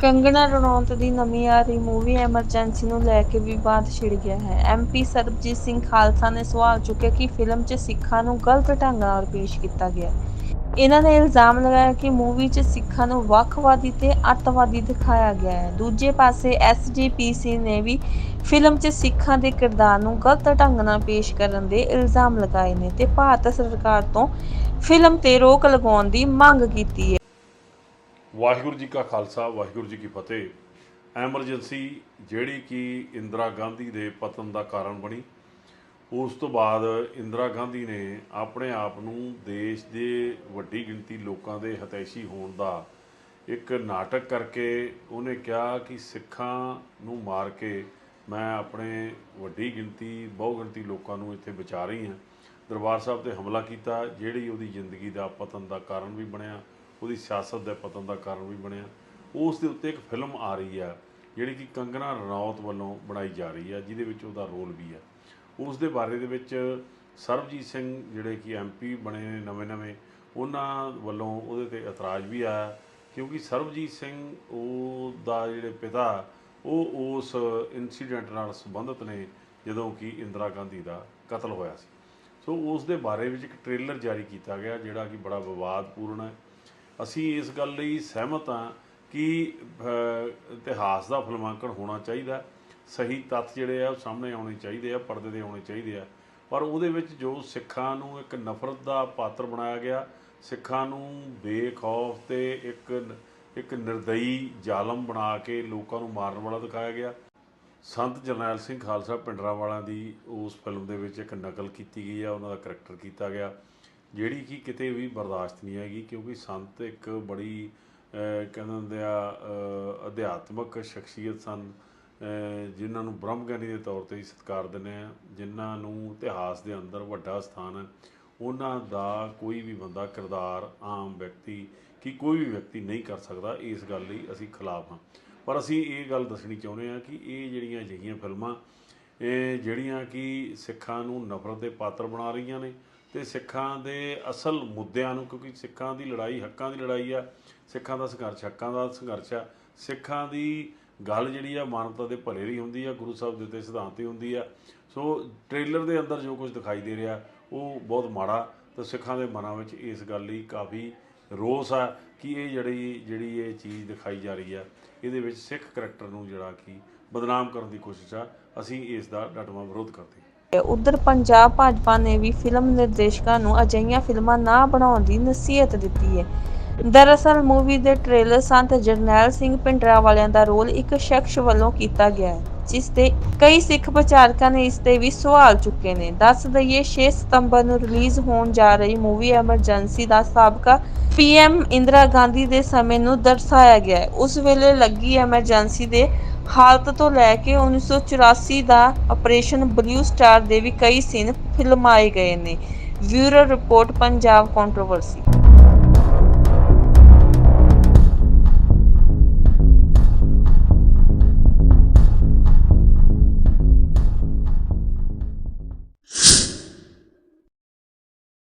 ਕੰਗਣਾ ਰਣੌਤ ਦੀ ਨਵੀਂ ਆ ਰਹੀ ਮੂਵੀ ਐਮਰਜੈਂਸੀ ਨੂੰ ਲੈ ਕੇ ਵਿਵਾਦ ਛਿੜ ਗਿਆ ਹੈ। ਐਮਪੀ ਸਰਬਜੀਤ ਸਿੰਘ ਖਾਲਸਾ ਨੇ ਸਵਾਲ ਚੁੱਕਿਆ ਕਿ ਫਿਲਮ 'ਚ ਸਿੱਖਾਂ ਨੂੰ ਗਲਤ ਢੰਗ ਨਾਲ ਪੇਸ਼ ਕੀਤਾ ਗਿਆ ਇਹਨਾਂ ਨੇ ਇਲਜ਼ਾਮ ਲਗਾਇਆ ਕਿ ਮੂਵੀ 'ਚ ਸਿੱਖਾਂ ਨੂੰ ਵੱਖਵਾਦੀ ਤੇ ਅੱਤਵਾਦੀ ਦਿਖਾਇਆ ਗਿਆ ਹੈ। ਦੂਜੇ ਪਾਸੇ ਐਸਜੀਪੀਸੀ ਨੇ ਵੀ ਫਿਲਮ 'ਚ ਸਿੱਖਾਂ ਦੇ ਕਿਰਦਾਰ ਨੂੰ ਗਲਤ ਢੰਗ ਨਾਲ ਪੇਸ਼ ਕਰਨ ਦੇ ਇਲਜ਼ਾਮ ਲਗਾਏ ਨੇ ਤੇ ਭਾਰਤ ਸਰਕਾਰ ਤੋਂ ਫਿਲਮ ਤੇ ਰੋਕ ਲਗਾਉਣ ਦੀ ਮੰਗ ਕੀਤੀ ਹੈ। ਵਾਹਿਗੁਰੂ ਜੀ ਕਾ ਖਾਲਸਾ, ਵਾਹਿਗੁਰੂ ਜੀ ਕੀ ਫਤਿਹ। ਐਮਰਜੈਂਸੀ ਜਿਹੜੀ ਕਿ ਇੰਦਰਾ ਗਾਂਧੀ ਦੇ ਪਤਨ ਦਾ ਕਾਰਨ ਬਣੀ, ਉਸ ਤੋਂ ਬਾਅਦ ਇੰਦਰਾ ਗਾਂਧੀ ਨੇ ਆਪਣੇ ਆਪ ਨੂੰ ਦੇਸ਼ ਦੇ ਵੱਡੀ ਗਿਣਤੀ ਲੋਕਾਂ ਦੇ ਹਤੈਸ਼ੀ ਹੋਣ ਦਾ ਇੱਕ ਨਾਟਕ ਕਰਕੇ ਉਹਨੇ ਕਿਹਾ ਕਿ ਸਿੱਖਾਂ ਨੂੰ ਮਾਰ ਕੇ ਮੈਂ ਆਪਣੇ ਵੱਡੀ ਗਿਣਤੀ ਬਹੁ ਗਿਣਤੀ ਲੋਕਾਂ ਨੂੰ ਇੱਥੇ ਬਚਾ ਰਹੀ ਹਾਂ। ਦਰਬਾਰ ਸਾਹਿਬ ਤੇ ਹਮਲਾ ਕੀਤਾ, ਜਿਹੜੀ ਉਹਦੀ ਜ਼ਿੰਦਗੀ ਦਾ ਪਤਨ ਦਾ ਕਾਰਨ ਵੀ ਬਣਿਆ। ਉਹਦੀ ਸਿਆਸਤ ਦੇ ਪਤਨ ਦਾ ਕਾਰਨ ਵੀ ਬਣਿਆ। ਉਸ ਦੇ ਉੱਤੇ ਇੱਕ ਫਿਲਮ ਆ ਰਹੀ ਆ ਜਿਹੜੀ ਕਿ ਕੰਗਨਾ ਰਣੌਤ ਵੱਲੋਂ ਬਣਾਈ ਜਾ ਰਹੀ ਆ ਜਿਹਦੇ ਵਿੱਚ ਉਹਦਾ ਰੋਲ ਵੀ ਆ ਉਸ ਦੇ ਬਾਰੇ ਦੇ ਵਿੱਚ ਸਰਬਜੀਤ ਸਿੰਘ ਜਿਹੜੇ ਕਿ ਐਮਪੀ ਬਣੇ ਨੇ ਨਵੇਂ-ਨਵੇਂ ਉਹਨਾਂ ਵੱਲੋਂ ਉਹਦੇ ਤੇ ਇਤਰਾਜ਼ ਵੀ ਆਇਆ, ਕਿਉਂਕਿ ਸਰਬਜੀਤ ਸਿੰਘ ਉਹ ਦਾ ਜਿਹੜੇ ਪਿਤਾ, ਉਹ ਉਸ ਇਨਸੀਡੈਂਟ ਨਾਲ ਸੰਬੰਧਿਤ ਨੇ, ਜਦੋਂ ਕਿ ਇੰਦਰਾ ਗਾਂਧੀ ਦਾ ਕਤਲ ਹੋਇਆ ਸੀ। ਸੋ ਉਸ ਦੇ ਬਾਰੇ ਵਿੱਚ ਇੱਕ ਟ੍ਰੇਲਰ ਜਾਰੀ ਕੀਤਾ ਗਿਆ, ਜਿਹੜਾ ਕਿ ਬੜਾ ਵਿਵਾਦਪੂਰਨ ਹੈ। ਅਸੀਂ ਇਸ ਗੱਲ ਲਈ ਸਹਿਮਤ ਹਾਂ ਕਿ ਇਤਿਹਾਸ ਦਾ ਫਿਲਮਾਂਕਣ ਹੋਣਾ ਚਾਹੀਦਾ ਸਹੀ ਤੱਥ ਜਿਹੜੇ ਆ ਉਹ ਸਾਹਮਣੇ ਆਉਣੇ ਚਾਹੀਦੇ ਆ ਪਰਦੇ ਦੇ ਆਉਣੇ ਚਾਹੀਦੇ ਆ। ਪਰ ਉਹਦੇ ਵਿੱਚ ਜੋ ਸਿੱਖਾਂ ਨੂੰ ਇੱਕ ਨਫ਼ਰਤ ਦਾ ਪਾਤਰ ਬਣਾਇਆ ਗਿਆ, ਸਿੱਖਾਂ ਨੂੰ ਬੇਖੌਫ ਤੇ ਇੱਕ ਇੱਕ ਨਿਰਦਈ ਜ਼ਾਲਮ ਬਣਾ ਕੇ ਲੋਕਾਂ ਨੂੰ ਮਾਰਨ ਵਾਲਾ ਦਿਖਾਇਆ ਗਿਆ। ਸੰਤ ਜਰਨੈਲ ਸਿੰਘ ਖਾਲਸਾ ਪਿੰਡਰਾਂਵਾਲਾ ਦੀ ਉਸ ਫਿਲਮ ਦੇ ਵਿੱਚ ਇੱਕ ਨਕਲ ਕੀਤੀ ਗਈ ਆ, ਉਹਨਾਂ ਦਾ ਕਰੈਕਟਰ ਕੀਤਾ ਗਿਆ। ਜਿਹੜੀ ਕਿ ਕਿਤੇ ਵੀ ਬਰਦਾਸ਼ਤ ਨਹੀਂ ਹੈਗੀ ਕਿਉਂਕਿ ਸੰਤ ਇੱਕ ਬੜੀ ਕਹਿੰਦੇ ਹੁੰਦੇ ਆ ਅਹ, ਅਧਿਆਤਮਕ ਸ਼ਖਸੀਅਤ ਸਨ। ਜਿਨ੍ਹਾਂ ਨੂੰ ਬ੍ਰਹਮ ਗਿਆਨੀ ਦੇ ਤੌਰ ਤੇ ਹੀ ਸਤਿਕਾਰ ਦਿੰਦੇ ਆ ਜਿਨ੍ਹਾਂ ਨੂੰ ਇਤਿਹਾਸ ਦੇ ਅੰਦਰ ਵੱਡਾ ਸਥਾਨ ਹੈ। ਉਹਨਾਂ ਦਾ ਕੋਈ ਵੀ ਬੰਦਾ ਕਿਰਦਾਰ ਆਮ ਵਿਅਕਤੀ ਕਿ ਕੋਈ ਵੀ ਵਿਅਕਤੀ ਨਹੀਂ ਕਰ ਸਕਦਾ ਇਸ ਗੱਲ ਲਈ ਅਸੀਂ ਖਿਲਾਫ ਹਾਂ। ਪਰ ਅਸੀਂ ਇਹ ਗੱਲ ਦੱਸਣੀ ਚਾਹੁੰਦੇ ਹਾਂ ਕਿ ਇਹ ਜਿਹੜੀਆਂ ਅਜਿਹੀਆਂ ਫਿਲਮਾਂ ਇਹ ਜਿਹੜੀਆਂ ਕਿ ਸਿੱਖਾਂ ਨੂੰ ਨਫ਼ਰਤ ਦੇ ਪਾਤਰ ਬਣਾ ਰਹੀਆਂ ਨੇ ਤੇ ਸਿੱਖਾਂ ਦੇ ਅਸਲ ਮੁੱਦਿਆਂ ਨੂੰ, ਕਿਉਂਕਿ ਸਿੱਖਾਂ ਦੀ ਲੜਾਈ ਹੱਕਾਂ ਦੀ ਲੜਾਈ ਆ, ਸਿੱਖਾਂ ਦਾ ਸੰਘਰਸ਼ ਹੱਕਾਂ ਦਾ ਸੰਘਰਸ਼ ਆ, ਸਿੱਖਾਂ ਦੀ ਗੱਲ ਜਿਹੜੀ ਆ ਮਾਨਵਤਾ ਦੇ ਭਲੇ ਦੀ ਹੁੰਦੀ ਆ, ਗੁਰੂ ਸਾਹਿਬ ਦੇ ਉੱਤੇ ਸਿਧਾਂਤ ਹੀ ਹੁੰਦੀ ਆ। ਸੋ ਟ੍ਰੇਲਰ ਦੇ ਅੰਦਰ ਜੋ ਕੁਝ ਦਿਖਾਈ ਦੇ ਰਿਹਾ, ਉਹ ਬਹੁਤ ਮਾੜਾ, ਤੇ ਸਿੱਖਾਂ ਦੇ ਮਨਾਂ ਵਿੱਚ ਇਸ ਗੱਲ ਲਈ ਕਾਫੀ ਰੋਸ ਆ ਕਿ ਇਹ ਜਿਹੜੀ ਜਿਹੜੀ ਇਹ ਚੀਜ਼ ਦਿਖਾਈ ਜਾ ਰਹੀ ਆ, ਇਹਦੇ ਵਿੱਚ ਸਿੱਖ ਕਰੈਕਟਰ ਨੂੰ ਜਿਹੜਾ ਕਿ ਬਦਨਾਮ ਕਰਨ ਦੀ ਕੋਸ਼ਿਸ਼ ਆ, ਅਸੀਂ ਇਸ ਦਾ ਡਟਵਾਂ ਵਿਰੋਧ ਕਰਦੇ ਹਾਂ। ਉਧਰ ਪੰਜਾਬ ਭਾਜਪਾ ਨੇ ਵੀ ਫਿਲਮ ਨਿਰਦੇਸ਼ਕਾਂ ਨੂੰ ਅਜਿਹੀਆਂ ਫਿਲਮਾਂ ਨਾ ਬਣਾਉਣ ਦੀ ਨਸੀਹਤ ਦਿੱਤੀ ਹੈ। ਦਰਅਸਲ ਮੂਵੀ ਦੇ ਟ੍ਰੇਲਰ ਸੰਤ ਜਰਨੈਲ ਸਿੰਘ ਪਿੰਡਰਾ ਵਾਲਿਆਂ ਦਾ ਰੋਲ ਇੱਕ ਸ਼ਖਸ ਵੱਲੋਂ ਕੀਤਾ ਗਿਆ ਹੈ, ਜਿਸ ਤੇ ਕਈ ਸਿੱਖ ਪ੍ਰਚਾਰਕਾਂ ਨੇ ਇਸ ਤੇ ਵੀ ਸਵਾਲ ਚੁੱਕੇ ਨੇ। ਦੱਸ ਦਈਏ 6 ਸਤੰਬਰ ਨੂੰ ਰਿਲੀਜ਼ ਹੋਣ ਜਾ ਰਹੀ ਮੂਵੀ ਐਮਰਜੈਂਸੀ ਦਾ ਸਾਬਕਾ ਪੀਐਮ ਇੰਦਰਾ ਗਾਂਧੀ ਦੇ ਸਮੇਂ ਨੂੰ ਦਰਸਾਇਆ ਗਿਆ ਹੈ। ਉਸ ਵੇਲੇ ਲੱਗੀ ਐਮਰਜੈਂਸੀ ਦੇ ਹਾਲਤ ਤੋਂ ਲੈ ਕੇ 1984 ਦਾ ਆਪਰੇਸ਼ਨ ਬਲੂ ਸਟਾਰ ਦੇ ਵੀ ਕਈ ਸੀਨ ਫਿਲਮਾਏ ਗਏ ਨੇ। Bureau report, Punjab controversy